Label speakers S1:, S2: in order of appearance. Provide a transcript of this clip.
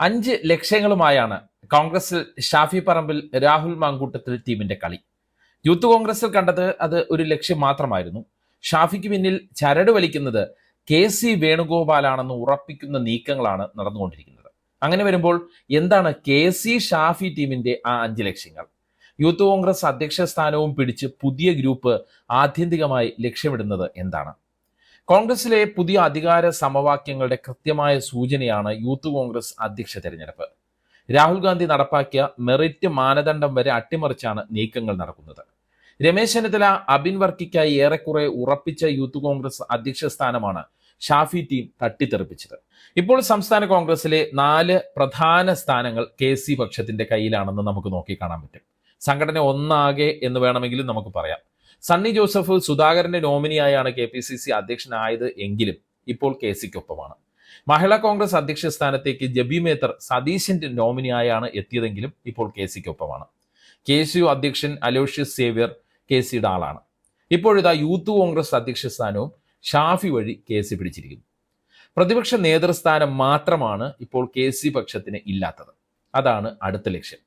S1: അഞ്ച് ലക്ഷ്യങ്ങളുമായാണ് കോൺഗ്രസിൽ ഷാഫി പറമ്പിൽ രാഹുൽ മാങ്കൂട്ടത്തിൽ ടീമിന്റെ കളി. യൂത്ത് കോൺഗ്രസിൽ കണ്ടത് അത് ഒരു ലക്ഷ്യം മാത്രമായിരുന്നു. ഷാഫിക്ക് പിന്നിൽ ചരട് വലിക്കുന്നത് കെ സി വേണുഗോപാലാണെന്ന് ഉറപ്പിക്കുന്ന നീക്കങ്ങളാണ് നടന്നുകൊണ്ടിരിക്കുന്നത്. അങ്ങനെ വരുമ്പോൾ എന്താണ് കെ സി ഷാഫി ടീമിന്റെ ആ അഞ്ച് ലക്ഷ്യങ്ങൾ? യൂത്ത് കോൺഗ്രസ് അധ്യക്ഷ സ്ഥാനവും പിടിച്ച് പുതിയ ഗ്രൂപ്പ് ആത്യന്തികമായി ലക്ഷ്യമിടുന്നത് എന്താണ്? കോൺഗ്രസിലെ പുതിയ അധികാര സമവാക്യങ്ങളുടെ കൃത്യമായ സൂചനയാണ് യൂത്ത് കോൺഗ്രസ് അധ്യക്ഷ തെരഞ്ഞെടുപ്പ്. രാഹുൽ ഗാന്ധി നടപ്പാക്കിയ മെറിറ്റ് മാനദണ്ഡം വരെ അട്ടിമറിച്ചാണ് നീക്കങ്ങൾ നടക്കുന്നത്. രമേശ് ചെന്നിത്തല അബിൻ വർക്കിക്കായി ഏറെക്കുറെ ഉറപ്പിച്ച യൂത്ത് കോൺഗ്രസ് അധ്യക്ഷ സ്ഥാനമാണ് ഷാഫി ടീം തട്ടിത്തെറിപ്പിച്ചത്. ഇപ്പോൾ സംസ്ഥാന കോൺഗ്രസിലെ നാല് പ്രധാന സ്ഥാനങ്ങൾ കെ സി പക്ഷത്തിന്റെ കയ്യിലാണെന്ന് നമുക്ക് നോക്കിക്കാണാൻ പറ്റും. സംഘടന ഒന്നാകെ എന്ന് വേണമെങ്കിലും നമുക്ക് പറയാം. സണ്ണി ജോസഫ് സുധാകരന്റെ നോമിനിയായാണ് കെ പി സി സി അധ്യക്ഷനായത് എങ്കിലും ഇപ്പോൾ കെ സിക്കൊപ്പമാണ് മഹിളാ കോൺഗ്രസ് അധ്യക്ഷ സ്ഥാനത്തേക്ക് ജബി മേത്തർ സതീശന്റെ നോമിനിയായാണ് എത്തിയതെങ്കിലും ഇപ്പോൾ കെ സിക്കൊപ്പമാണ് കെ സി യു അധ്യക്ഷൻ അലോഷ്യസ് സേവ്യർ കെ സിയുടെ ആളാണ്. ഇപ്പോഴിതാ യൂത്ത് കോൺഗ്രസ് അധ്യക്ഷ സ്ഥാനവും ഷാഫി വഴി കെ സി പിടിച്ചിരിക്കുന്നു. പ്രതിപക്ഷ നേതൃസ്ഥാനം മാത്രമാണ് ഇപ്പോൾ കെ സി പക്ഷത്തിന് ഇല്ലാത്തത്. അതാണ് അടുത്ത ലക്ഷ്യം.